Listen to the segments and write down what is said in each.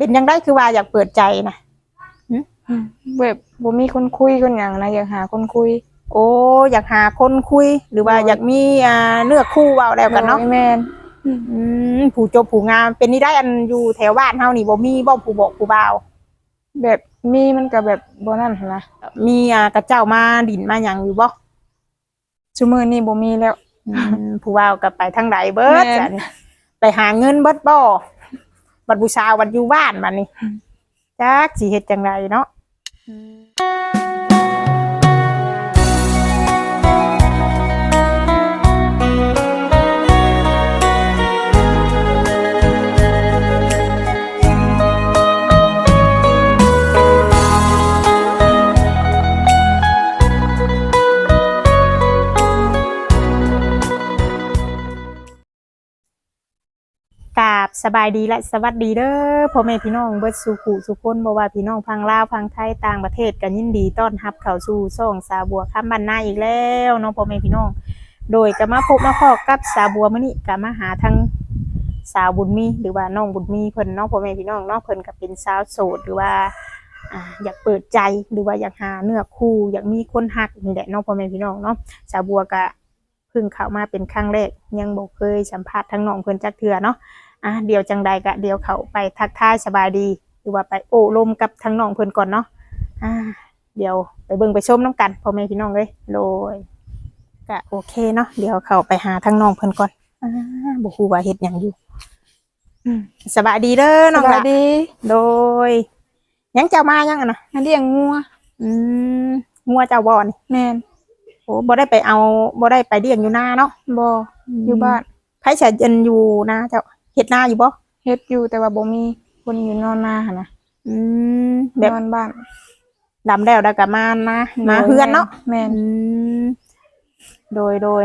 เป็นยังได้คือว่าอยากเปิดใจนะอืมแบบบ่มีคนคุยคนหยังนะอยากหาคนคุย โอ้อยากหาคนคุย หรือว่าโอ้ยอยากมีอ่าเลือกคู่เว้าแล้วกันเนาะโดยแม่นอืมผู้จบผู้งามเป็นนี่ได้อันอยู่แถวบ้านเฮานี่บ่มีบ่ผู้บอกผู้บ่าวแบบมีมันก็แบบบ่นั่นหั้นนะมีอ่ากระเจ้ามาดินมาหยังอยู่บ่ซุมื้อนี้บ่มีแล้วอืมผู้บ่าวก็ไปทางใดเบิดแม่นจ้ะนี่ไปหาเงินเบิดบ่ บัดบูชาวันอยู่บ้านบัดนี้อืมจักสิเฮ็ดจังไดเนาะ บายดีและสวัสดีเด้อพ่อแม่พี่น้องเบิดสู่ขู่สุคนบ่ว่าพี่น้องพังลาวพังไทยต่างประเทศกันยินดีต้อนรับเข้าสู่ช่องสาบัวคำบันนาอีกแล้วเนาะพ่อแม่พี่น้อง โดยก็มาพบมาพอกับสาบัวมื้อนี้ก็มาหาทั้งสาวบุญมีหรือว่าน้องบุญมีเพิ่นเนาะพ่อแม่พี่น้องเนาะเพิ่นก็เป็นสาวโสดหรือว่าอยากเปิดใจหรือว่าอยากหาเนื้อคู่อยากมีคนฮักนี่แหละเนาะพ่อแม่พี่น้องเนาะสาวบัวก็เพิ่งเข้ามาเป็นครั้งแรกยังบ่เคยสัมภาษณ์ทั้งน้องเพิ่นจักเทื่อเนาะ อะเดี๋ยวจังใดก็เดี๋ยวเขาไปทักทายสบายดีหรือว่าไปโอ้ลมกับทั้งน้องเพิ่นก่อนเนาะอ่าเดี๋ยวไปเบิ่งไปชมน้ำกันพ่อแม่พี่น้องเลยโดยก็โอเคเนาะเดี๋ยวเขาไปหาทั้งน้องเพิ่นก่อนอ่าบ่ฮู้ว่าเฮ็ดหยังอยู่อืมสบายดีเด้อน้องสบาละยดีโดยยังเจ้ามายังอะนะมาเลี้ยงงัวอืมงัวเจ้าบ่นี่แม่นโอ้บ่ได้ไปเอาบ่ได้ไปเลี้ยงอยู่นาเนาะบ่อยู่บ้านไผสิเย็นอยู่นาเจ้า เฮ็ดนาอยู่บ่เฮ็ดอยู่แต่ว่าบ่มีคนอยู่นอนนาหั่นนะอืมแบบนอนบ้านดำแล้วแล้วก็มานะมาเฮือนเนาะแม่นอืมโดยโดย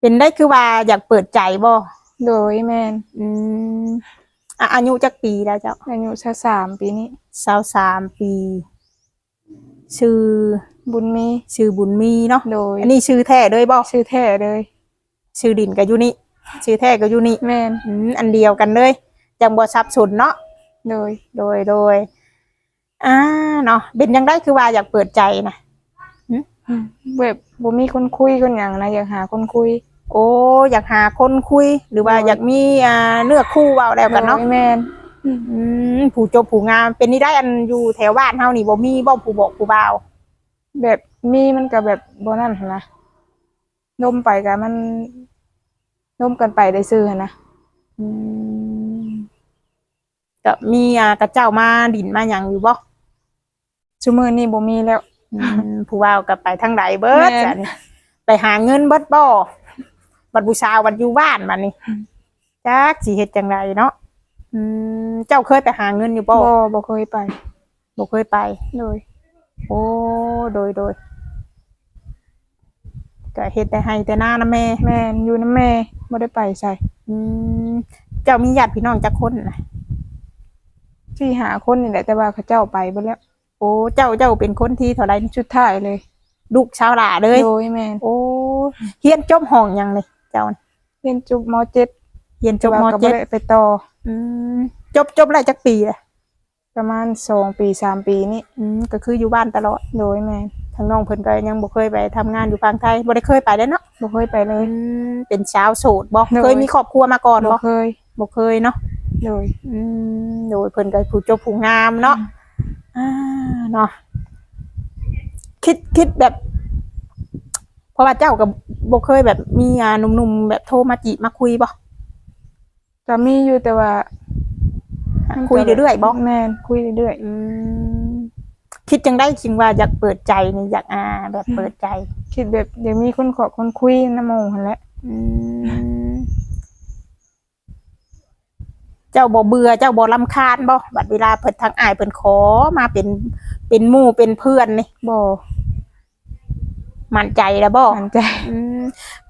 เป็นได้คือว่าอยากเปิดใจบ่โดยแม่นอืมอะอายุจักปีแล้วเจ้าอายุ23ปีนี้สาวสามปี ชื่อบุญมีชื่อบุญมีเนาะโดยอันนี้ชื่อแท้เลยบ่ชื่อแท้เลย ชื่อดินกับยูนี่ ชื่อแท้กับยูนี่แม่นอืมอันเดียวกันเลยจังบ่สับสนเนาะโดยโดยโดยอ่าเนาะเป็นยังได้คือว่าอยากเปิดใจนะอืมแบบบ่มีคนคุยคนหยังนะอยากหาคนคุย โอ้อยากหาคนคุย หรือว่าโอ้ยอยากมีอ่าเลือกคู่เว้าแล้วกันเนาะโดยแม่นอืมผู้จบผู้งามเป็นนี่ได้อันอยู่แถวบ้านเฮานี่บ่มีบ่ผู้บอกผู้บ่าวแบบมีมันก็แบบบ่นั่นหั่นนะนมไปก็มัน นมกันไปได้ซื้อหั่นนะอืมก็มีอ่ากระเจ้ามาดินมาหยังอยู่บ่ซุมื้อนี้บ่มีแล้ว อืมผู้บ่าวก็ไปทางใดเบิดแม่น จ้ะนี่ไปหาเงินเบิดบ่บัดบูชาวันอยู่บ้านบัดนี้จักสิเฮ็ดจังไดเนาะอืมเจ้าเคยไปหาเงินอยู่บ่บ่บ่เคยไปบ่เคยไปโดยโอ้ โดยโดย ก็เฮ็ดแต่ให้แต่หน้านะแม่แม่นอยู่นำแม่บ่ได้ไปใส่อืมเจ้ามีญาติพี่น้องจักคนนะที่หาคนนี่แหละแต่ว่าเขาเจ้าไปเบิดแล้ว โอ้เจ้าเจ้าเป็นคนที่เท่าไรนี่ชุดท้ายเลย ลูกชาวหลาเลย โดยแม่นโอ้เฮียนจบห้องหยังเลย เจ้าน่ะเรียนจบม .7 เฮียนจบมแต่ว่าก็เจ็ดได้ไปต่อ อืมจบจบแล้วจักปีเลยประมาณ2ปี3ปีนี่อืมก็คืออยู่บ้านตลอด โดยแม่นทางน้องเพิ่นก็ยังบ่เคยไปทำงานอยู่ฝั่งไทยบ่ได้เคยไปเลยเนาะบ่เคยไปเลอืยมเป็นชาวโสดบ่โดย เคยมีครอบครัวมาก่อนบ่บ่เคยบ่เคยเนาะโดย อืมโดยเพิ่นก็ผู้จบผู้งามเนาะอ่าเนาะคิดคิดแบบ เพราะว่าเจ้ากับบ่เคยแบบมีอ่าหนุ่มๆแบบโทรมาจีบมาคุยบ่ก็มีอยู่แต่ว่ามันคุยเรื่อยๆบ่ แม่นคุยเรื่อยอืม คิดจังได้จริงว่าอยากเปิดใจนี่อยากอ่า แบบเปิดใจๆคิดแบบเดี๋ยวมีคนขอคนคุยนำหมู่หั่นแหละอืมเจ้าบ่เบื่อเจ้าบ่รำคาญบ่บัดเวลาเพิ่นทางอ้ายเพิ่นขอมาเป็นเป็นหมู่เป็นเพื่อนนี่บ่มั่นใจแล้วบ่มั่นใจอืม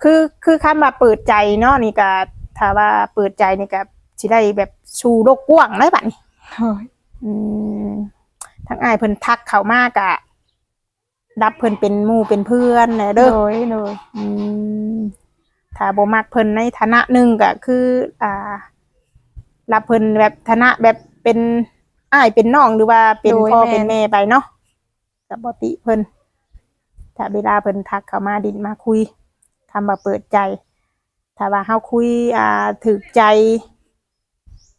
คือคือคำว่าเปิดใจเนาะนี่ก็ถ้าว่าเปิดใจนี่ก็สิได้แบบชูโลกกว้างได้บัดนี้โอ้ยอืม ทั้งอ้ายเพิ่นทักเข้ามากะรับเพิ่นเป็นหมู่เป็นเพื่อนแหละเด้อโดยโดยอืมถ้าบ่มักเพิ่นในฐานะหนึ่งก็คือ อ่า รับเพิ่นแบบฐานะแบบเป็นอ้ายเป็นน้องหรือว่าเป็นโดยพ่อแม่เป็นแม่ไปเนาะกับปกติเพิ่นถ้าเวลาเพิ่นทักเข้ามาดินมาคุยคำว่าเปิดใจ ถ้าว่าเฮาคุย อ่าถึกใจ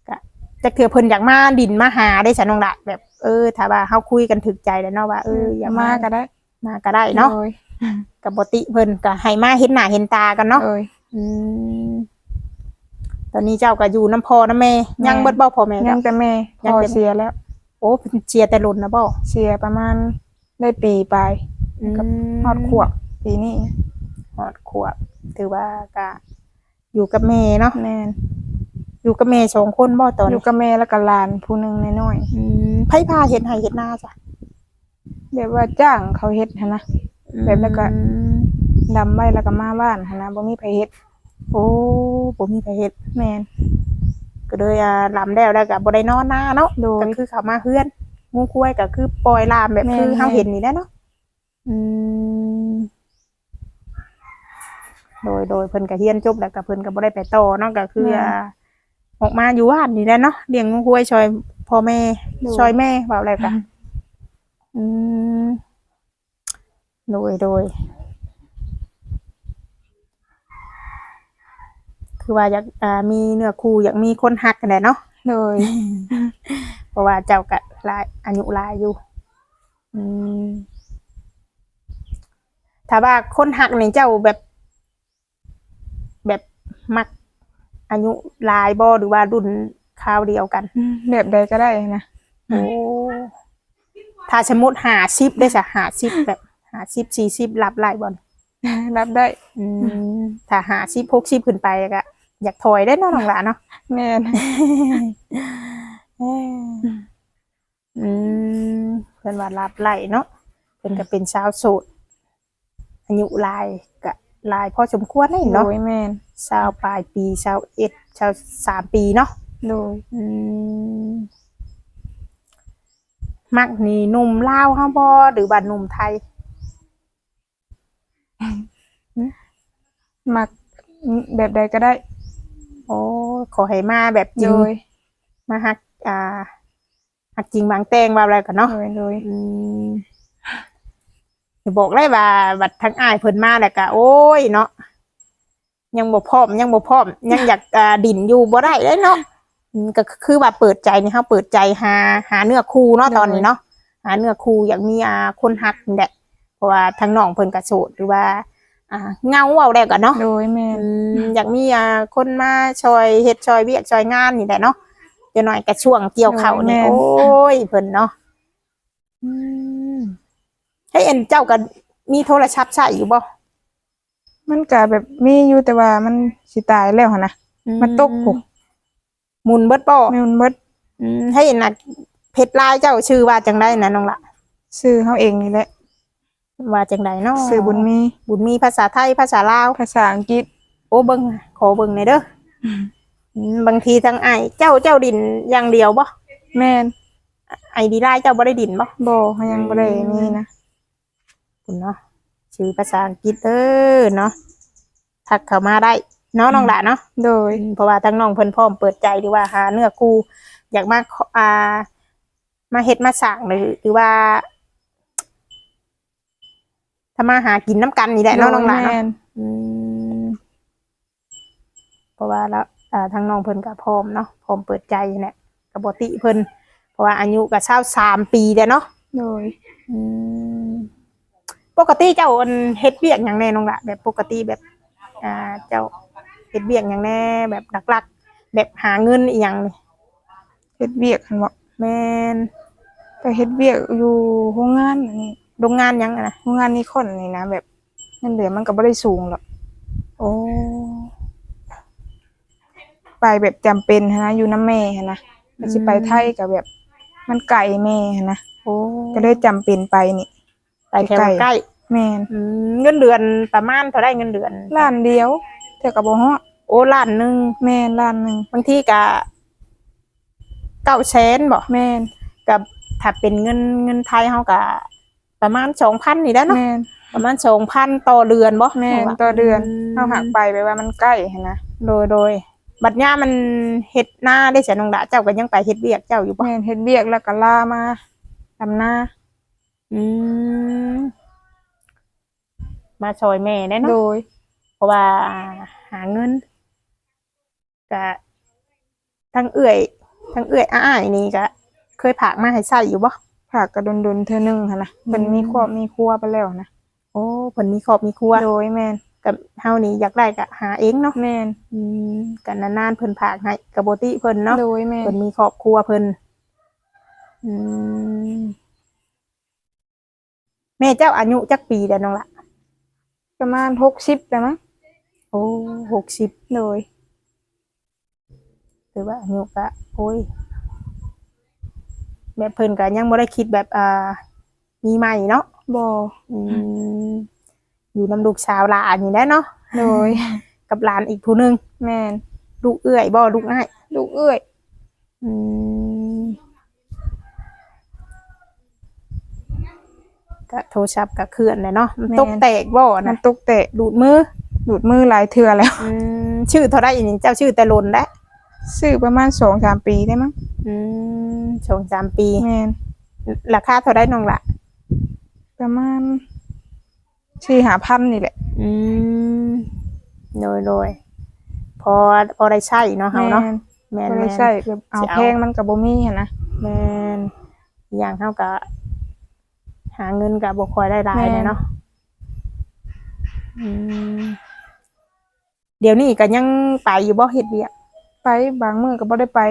ก็จะเถื่อเพิ่นอยากมาดินมาหาได้ฉันน้องละแบบ เออถ้าว่าเฮาคุยกันถึกใจแล้วเนาะว่าเอออยากมามาก็ได้มาก็ได้เนาะโดยกับปกติเพิ่นก็ให้มาเห็นหน้าเห็นตากันเนาะโดย อืมตอนนี้เจ้าก็อยู่น้ำพอน้ำแม่แม่ ยังเบิดบ่พ่อแม่ยัเจ้างแต่แม่ยังพอแต่ เสียแล้ว โอ้เพิ่นเชียร์แต่หล่นนะบ่เสียประมาณได้ปีปลายกับฮอดขวบปีนี้ฮอดขวบถือว่าก็อยู่กับแม่เนาะ แม่น อยู่กับแม่สองคนบ่ตอนอยู่กับแม่แล้วก็หลานผู้หนึงน้อยอืมไผพาเฮ็ดให้เฮ็ดนาจ้ะๆแบบว่าจ้างเขาเฮ็ดหั้นนะ แบบแล้วก็ อืมดำไว้แล้วก็มาบ้านหั้นนะบ่มีไผเฮ็ดโอ้บ่มีไผเฮ็ดแม่น ก็เลยอ่าลำแล้วแล้วก็บ่ได้นอนนาเนาะโดยก็คือเขามาเฮือนงูคุ้ยก็คือปล่อยลามแบบแม่นคือเฮาแม่น เห็นนี่แหละเนาะอืมโดยโดยเพิ่นก็เฮียนจบแล้วก็เพิ่นก็บ่ได้ไปต่อเนาะก็คืออ่า ออกมาอยู่บ้านนี่แหละเนาะเลี้ยงงูคุ้ยช่วยพ่อแม่ช่วยแม่ว่าอะไรกันอืมโดยโดยคือว่าอยากอ่ามีเนื้อคู่อยากมีคนหักกันแหละเนาะโดย เพราะว่าเจ้าก็หลายอายุหลายอยู่ อืมถ้าว่าคนหักในเจ้าแบบ แบบมัก อายุหลายบ่หรือว่ารุ่นคราวเดียวกันแบบใดก็ได้นะ โอ้ ถ้าสมมติหาซิปได้จะหาซิปแบบหาซิปสี่ซิปรับหลายบอลรับได้อืมถ้าหาซิปพกซิปขึ้นไปก็อยากถอยได้เนาะน้องหลานเนาะแม่นอืมเพิ่นว่ารับไหลเนาะเพิ่นก็เป็นชาวโสดอายุหลายก็ หลายพอสมควรเลยโดเนาะยแม่นชาวปลายปีชาวเอ็ดชาวสามปีเนาะโดยอืมมักนี่หนุ่มลาวเฮาบ่หรือว่าหนุ่มไทย มักแบบใดก็ได้ โอ้ขอให้มาแบบจริโดงยมาฮักอ่าฮักจริงบางแตงว่าอะไรกันเนาะโดยโดยอืมอย่า บอกเลยว่าบัดทั้งอ้ายเพิ่นมาแล้วก็โอ้ยเนาะยังบ่พร้อมยังบ่พร้อมยังอยากอ่าดินอยู่บ่ได้เลยเนาะอืมก็คือว่าเปิดใจนี่เฮาเปิดใจหาหาเนื้อคู่เนาะตอนนี้เนาะหาเนื้อคู่อยากมีอ่าคนฮักนี่แหละเพราะว่าทั้งน้องเพิ่นก็โสดหรือว่า อ่าเหงาเอาได้ก็เนาะ โดยแม่น อืมอยากมีอ่าคนมาช่วยเฮ็ดช่วยเวียกช่วยงานนี่แหละเนาะเดี๋ยวหน่อยกระช่วงเกี่ยวเขาวนี่โอ้ยเพิ่นเนาะอืม ให้เอ็นเจ้าก็มีโทรศัพท์ใช้อยู่บ่มันก็แบบมีอยู่แต่ว่ามันสิตายแล้วหั่นนะมันตกผูกหมุนเบิดบ่แม่มันเบิดอืมให้เอ็นน่ะเพชรลายเจ้าชื่อว่าจังไดนะน้องละซื้อเฮาเองนี่แหละว่าจังไดเนาะซื้อบุญมี บุญมีภาษาไทยภาษาลาวภาษาอังกฤษ โอ้เบิ่งขอเบิ่งหน่อยเด้ออืมบางทีทางไอ้ายเจ้าเจ้าดินอย่างเดียวบ่แม่นไอดีไลน์เจ้าบ่ได้ดินบ่บ่เฮายังบ่ได้มีนะ คุณเนาะชื่อภาษาอังกฤษเออเนาะทักเข้ามาได้เนาะน้องหละเนาะโดยเพราะว่าทั้งน้องเพิ่นพร้อมเปิดใจดีว่าหาเนื้อคู่อยากมาขออ่ามาเฮ็ดมาสร้างหรือหรือว่าถ้ามาหากินน้ำกันนี่แหละเนาะน้องหละแม่เนาะนอืมเพราะว่าแล้วอ่าทั้งน้องเพิ่นก็พร้อมเนาะพร้อมเปิดใจแหละกบติเพิ่นเพราะว่าอายุก็เช้าสามปีแล้วเนาะโดยอืม ปกติเจ้าอันเฮ็ดเวียกอย่างแน่น้องละแบบปกติแบบอ่าเจ้าเฮ็ดเวียกอย่างแน่แบบหลักๆ แบบหาเงินอีหยังนี่เฮ็ดเวียกหั่นบ่แม่นไปเฮ็ดเวียกอยู่โรงงานอันนี้โรงงานหยังอะนะโรงงานนิคอนนี่นะแบบเงินเดือนมันก็บ่ได้สูงหรอกโอ้ไปแบบจำเป็นหั้นนะอยู่น้ำแม่หั้นนะแล้วสิไปไทยก็แบบ มันไกลแม่หั้นนะโอ้ก็เลยจำเป็นไปนี่ ไปแถวใกล้ใกล้แม่นอืมเงินเดือนประมาณเท่าไรเงินเดือนล้านเดียวแต่ก็บ่ฮอดโอ้ล้านหนึงแม่นล้านหนึงบางทีก็เก้าแสนบ่แม่นกับถ้าเป็นเงินเงินไทยเฮาก็ประมาณ2,000นี่แหละเนาะแม่นประมาณ2,000ต่อเดือนบ่แม่นว่าต่อเดือนมเฮาหักไปไปว่ามันใกล้หั้นนะโดยโดยบัดย่ามันเฮ็ดหน้าได้จ้ะน้องดาเจ้าก็ยังไปเฮ็ดเวียกเจ้าอยู่บ่แม่นเฮ็ดเวียกแล้วก็ลามาทำหน้า อืมมาช่วยแม่แน่โดเนาะย เพราะว่าหาเงินก็ทั้งเอื้อย ทั้งเอื้อยอ้ายนี่ก็เคยผากมาให้ใช้อยู่บ่ ผักกระดนๆเธอหนึงหั่นนะเพิ่นอืมมีครอบมีครัวไปแล้วนะโอ้เพิ่นมีครอบมีครัวโดยแม่นกับเฮานี่อยากได้ก็หาเองเนาะแม่นอืมกันนานๆเพิ่นผากให้กบติเพิ่นเนาะโดยแม่นเพิ่นมีครอบครัวเพิ่นอืมแม่เจ้าอายุจักปีแล้วน้องละประมาณ60แล้วมั้งโอ้หกสิบโดยถือว่าอายุก็โอ้ยแบบเพิ่นก็ยังบ่ได้คิดแบบอ่า มีใหม่เนาะบ่อืมอยู่นำลูกสาวหลานนี่แหละเนาะโดยกับหลานอีกผู้หนึง แม่นลูกเอื้อยบ่ลูกอ้ายลูกเอ้ยอืม ก็โทรศัพท์ก็เคลื่อนเลยเนาะมันตกแตกบ่มันะนตกเตะดูดมือดูดมือหลายเทื่อแล้ว อืมชื่อเท่าไรอีนี่เจ้าชื่อแต่ลนแล้วซื้อประมาณ2-3ปีได้มั้งอืมสองสามปี แม่นราคาเท่าไรน้องละประมาณ4-5,000นี่แหละ อืมโดยโดยพอพอได้ใช่เนาะเฮาแม่เนาะนแม่นบ่แม่ได้น ใช้แบบเอาสิเอา แพงมันก็บ่มีหันนะ แม่นอย่างเฮาก็ หาเงินก็บ่ค่อยได้รายแม่นเลยเนาะอืมเดี๋ยวนี้ก็ยังไปอยู่บ่เฮ็ดเวียกไปบางมื้อก็บ่ได้ไป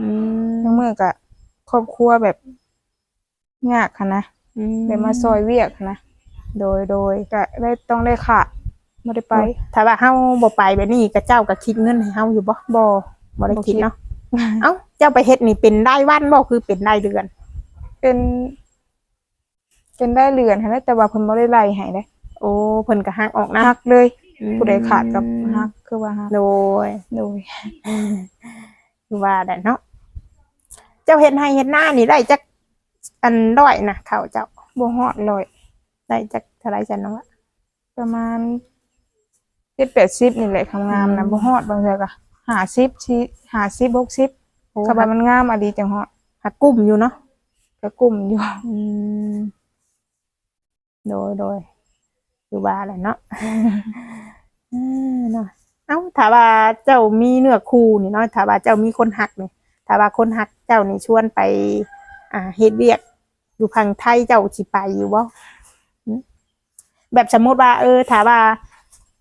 อืมบางมื้อก็ครอบครัวแบบยากหันนะอืได้มาซอยเวียกหั้นนะโดยโดยก็ได้ต้องได้ขาดบ่ได้ไปถ้าว่าเฮาบ่ไปแบบนี้ก็เจ้าก็คิดเงินให้เฮาอยู่บ่บ่บ่ได้บ่คิคิดดเนาะเอ้าเจ้าไปเฮ็ดนี่เป็นได้วันบ่คือเป็นได้เดือน เป็น เป็นได้เรือนหันนะแต่ว่าเพิ่นบ่ได้ไล่ให้เด้โอ้เพิ่นก็ฮักออกนะฮักเลยอืมผู้ใดขาดกับฮักคือว่าฮักโดยโดยคือว่าได้เนาะเจ้าเฮ็ดให้เฮ็ดหน้านี่ได้จักอันร้อยนะเขาเจ้าบ่ฮอดร้อยได้จักเท่าไหร่จันน้องละประมาณ7-80นี่แหละคำงามอืนะมบ่ฮอดบางเทื่อก็50สิ50 60โอ้ถ้าว่ามันงามอะดีจังฮอดหักกุ้มอยู่เนาะก็กลุ่มอยู่อืม โดยโดยคือว่าแหละเนาะอืมเนาะเอ้าถ้าว่าเจ้ามีเนื้อคู่นี่เนาะถ้าว่าเจ้ามีคนหักนี่ถ้าว่าคนหักเจ้านี่ชวนไป อ่าเฮ็ดเวียก อยู่พังไทยเจ้าสิไปอยู่บ่แบบสมมติว่า เออถ้าว่า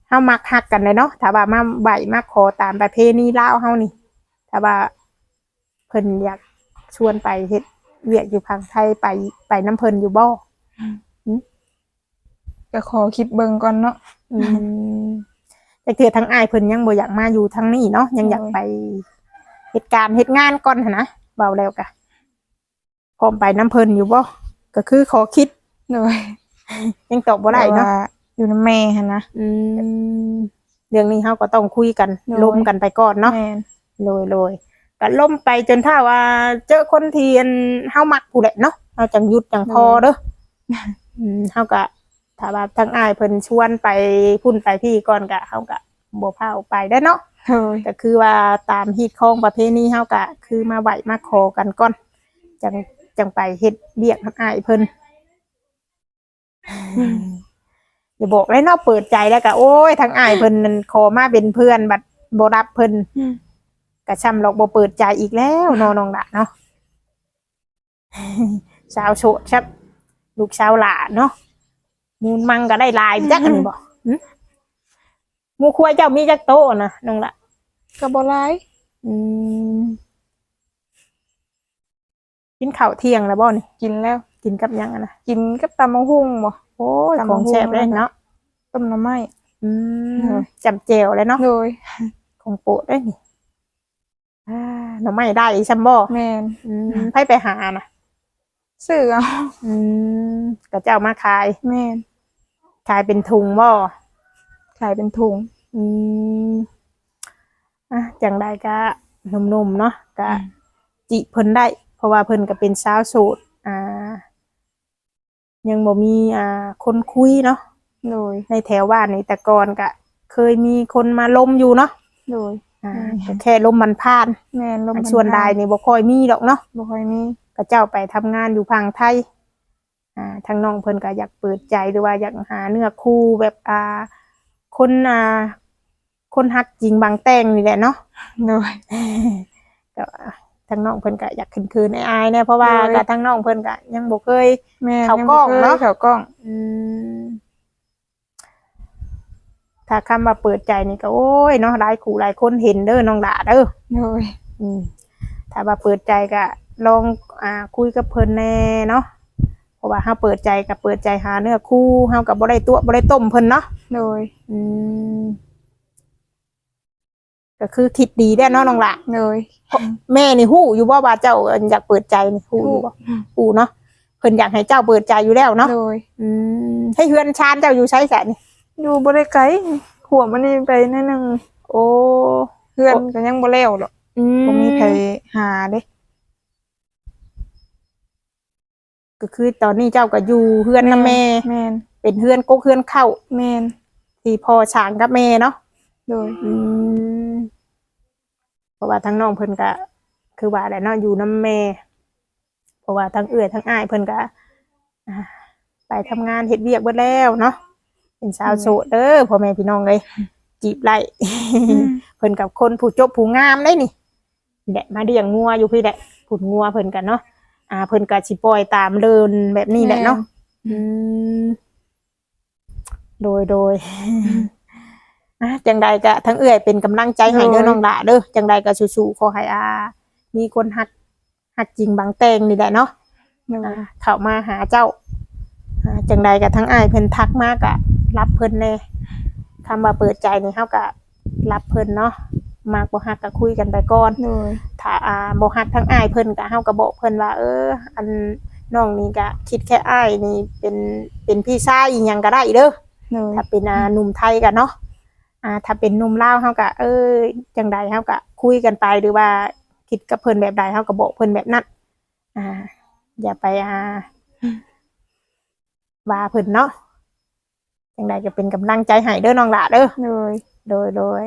เฮามักหักกันเลยเนาะถ้าว่ามาใบมาขอตามประเพณีลาวเฮานี่ถ้าว่าเพิ่นอยากชวนไปเฮ็ดเวียกอยู่พังไทยไปไปน้ำเพิ่นอยู่บ่ ก็ขอคิดเบิ่งก่อนเนาะอืมแต่คือทั้งอายเพิ่นยังบ่อยากมาอยู่ทั้งนี้เนาะยังอยากโอ้ยไปเหตุการณ์เหตุงานก่อนหั้นนะเบาแล้วกะพร้อมไปน้ำเพิ่นอยู่บ่ก็คือขอคิดโดยยังตอบบ่ได้แต่เนาะว่าอยู่นำแม่หั่นนะ อืมเรื่องนี้เฮาก็ต้องคุยกันโดย ล้มกันไปก่อนเนาะ แม่นโดยโดยก็ล้มไปจนถ้าว่า เจอคนที่อันเฮามักผู้แหละเนาะเฮาจังหยุดจังพอเด้ออืมเฮาก็ ถ้าว่าทั้งอายเพิ่นชวนไปพุ่นไปพี่ก่อนก็เฮาก็บ่พาออกไปได้อเนาะโดยก็คือว่าตามฮีตของประเพณีเฮาก็คือมาไหวมาขอกันก่อนจังจังไปเฮ็ดเบียกทั้งอายเพิ่นอย่าบอกเลยเนาะเปิดใจแล้วก็โอ้ยทั้งอายเพิ่นนั่นขอมาเป็นเพื่อนบัดบ่รับเพิ่นก็ช้ำหรอกบ่เปิดใจอีกแล้วเนาะน้องละเนาะ สาวโสดครับลูกสาวหลาเนาะ มูลมังก็ได้หลายจักอันนี้บ่หึหมูควายเจ้ามีจักโตนะน้องละก็บ่หลายอืมกินข้าวเที่ยงแล้วบ่นี่กินแล้ว กินกับหยังอะนะกินกับตำบักหุ่งบ่โอ้ยตำขบัอกงหุ่งแซ่บเลยเนาะต้มหน้ำไม้ อืเอมอ จำเจวเลยเนาะโดยของโปรดเลยนี่อ่าหน่อไม้ได้ซัมบ่แม่นอืมให้ไปหานะซื้อเอาอืมก็เจ้ามาขาย แม่น ขายเป็นถุงบ่ขายเป็นถุง อืมอะจังใดก็หนุ่มๆเนาะก็จิเพิ่นได้ เพราะว่าเพิ่นก็เป็นสาวโสดอ่า ยังบ่มีอ่าคนคุยเนาะโดยในแถวบ้านนี่แต่ก่อนก็เคยมีคนมาลมอยู่เนาะโดยอ่าก็แค่ลมมันผ่านแม่นลมอันพัดส่วนใดนี่บ่ค่อยมีดอกเนาะบ่ค่อยมีก็เจ้าไปทำงานอยู่พังไทย อ่าทางน้องเพิ่นก็อยากเปิดใจหรือว่าอยากหาเนื้อคู่แบบอ่าคนอ่าคนฮักจริงบางแต่งนี่แหละเนาะโดยก็ทางน้องเพิ่นก็อยากคืนคืนๆอายๆเนี่ยเพราะว่าโดยก็ทางน้องเพิ่นก็ยังบ่เคยแม่นเขายังกล้บ่องเคยเนาะเขากล้องอืมถ้าคำว่าเปิดใจนี่ก็โอ้ยเนาะหลายคู่หลายคนเห็นเด้อน้องหลาเด้อโดยอืมถ้าว่าเปิดใจก็ลองอ่าคุยกับเพิ่นแน่เนาะ เพราะว่าเฮาเปิดใจกับเปิดใจหาเนื้อคู่เฮากับบ่ได้ตัวบ่ได้ต้มเพิ่นเนาะโดยอืมก็คือคิดดีได้อเนาะน้องหละโดยแม่นี่ฮู้อยู่บ่ว่าเจ้าอยากเปิดใจนี่ฮู้อยู่บ่ฮู้ฮู้เนาะเพิ่นอยากให้เจ้าเปิดใจอยู่แล้วเนาะโดยอืมให้เฮือนชานเจ้าอยู่ใช้แสนนี่อยู่บ่ได้ไกลขวบมันนี่ไปหนิดนึงโอ้เพื่อนก็ยังบ่แล้วหรอกอืมบ่มีใครหาเด้ ก็คือตอนนี้เจ้าก็อยู่เฮือนนำแม่ แม่นเป็นเฮือนกกเฮือนเข้าแม่นที่พ่อช้างกับแม่เนาะโดยอืมเพราะว่าทั้งน้องเพิ่นก็คือว่าแหละเนาะอยู่น้ำแม่ เพราะว่าทั้งเอื้อยทั้งอ้ายเพิ่นก็อ่าไปทำงานเฮ็ดเวียกเบิดแล้วเนาะเป็นสาวโสดเด้อพ่อแม่พี่น้องเลยจีบไล่ เพิ่นกับคนผู้จบผู้งามได้นี่นี่แหละมาเลี้ยงงัวอยู่พี่แหละผุดงัวเพิ่นกันเนาะ อ่าเพิ่นก็สิปล่อยตามเดินแบบนี้แหละเนาะอืมโดยโดยอะจังใดก็ทั้งเอื้อยเป็นกำลังใจให้เด้อโดยน้องละเด้อจังใดก็สู้ๆขอให้อามีคนหักหักจริงบางแตงนี่แหละเนาะโดยอ่าเข้ามาหาเจ้าอ่าจังใดก็ทั้งอ้ายเพิ่นทักมากอะรับเพิ่นแน่คำว่าเปิดใจนี่เฮาก็รับเพิ่นเนาะ มากบ่ฮักก็คุยกันไปก่อนโดยถ้าอ่าบ่ฮักทั้งอ้ายเพิ่นก็เฮาก็บอกเพิ่นว่าเออ อันน้องนี่ก็คิดแค่อ้ายนี่เป็นเป็นพี่ชายอีหยังก็ได้เด้อโดยถ้าเป็นอ่าหนุ่มไทยก็เนาะอ่าถ้าเป็นหนุ่มลาวเฮาก็เออจังใดเฮาก็คุยกันไปหรือว่าคิดกับเพิ่นแบบใดเฮาก็บอกเพิ่นแบบนั้นอ่า อย่าไปอ่าว่าเพิ่นเนาะจังใดก็เป็นกำลังใจให้เด้อน้องหละเด้อโดยโดยโดย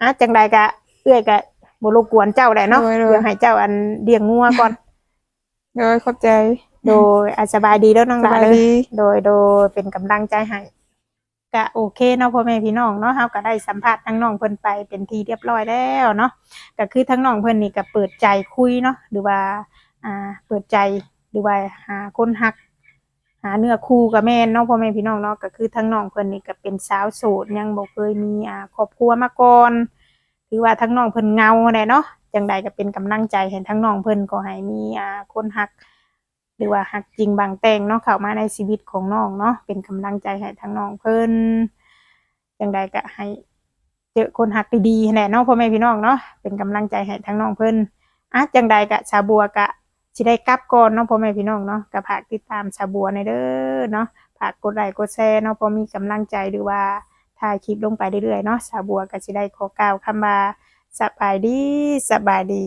อะจังใดก็เอื้อยก็บ่รบกวนเจ้าแหละเนาะโดยโดย เดี๋ยวให้เจ้าอันเลี้ยงงัวก่อน โดยขอบใจโดยอาสบายดีเด้อน้องสหลาบายเด้อดี โดยโดยเป็นกำลังใจให้ก็โอเคเนาะพ่อแม่พี่น้องเนาะเฮาก็ได้สัมภาษณ์ทั้งน้องเพิ่นไปเป็นที่เรียบร้อยแล้วเนาะก็คือทั้งน้องเพิ่นนี่ก็เปิดใจคุยเนาะหรือว่าอ่าเปิดใจหรือว่าหาคนฮัก หาเนื้อคู่กับแม่นเนาะพ่อแม่พี่น้องเนาะก็คือทั้งน้องเพิ่นนี่ก็เป็นสาวโสดยังบ่เคยมีอ่าครอบครัวมาก่อนถือว่าทั้งน้องเพิ่นเงาแหละเนาะจังใดก็เป็นกำลังใจให้ทั้งน้องเพิ่นก็ให้มีอ่าคนฮัก หรือว่าฮักจริงบางแต่งเนาะเข้ามาในชีวิตของน้องเนาะเป็นกำลังใจให้ทั้งน้องเพิ่นจังใดก็ให้เจอคนฮักดีๆแหละเนาะพ่อแม่พี่น้องเนาะเป็นกำลังใจให้ทั้งน้องเพิ่นอะจังใดก็ชาบัวก็ สิได้กลับก่อนเนาะพ่อแม่พี่น้องเนาะกับผากติดตามชาบัวในเด้อเนาะผากกดไลค์กดแชร์เนาะพอมีกำลังใจหรือว่าถ่ายคลิปลงไปเรื่อยๆเนาะชาบัวก็สิได้ขอกล่าวคำว่าสบายดีสบายดี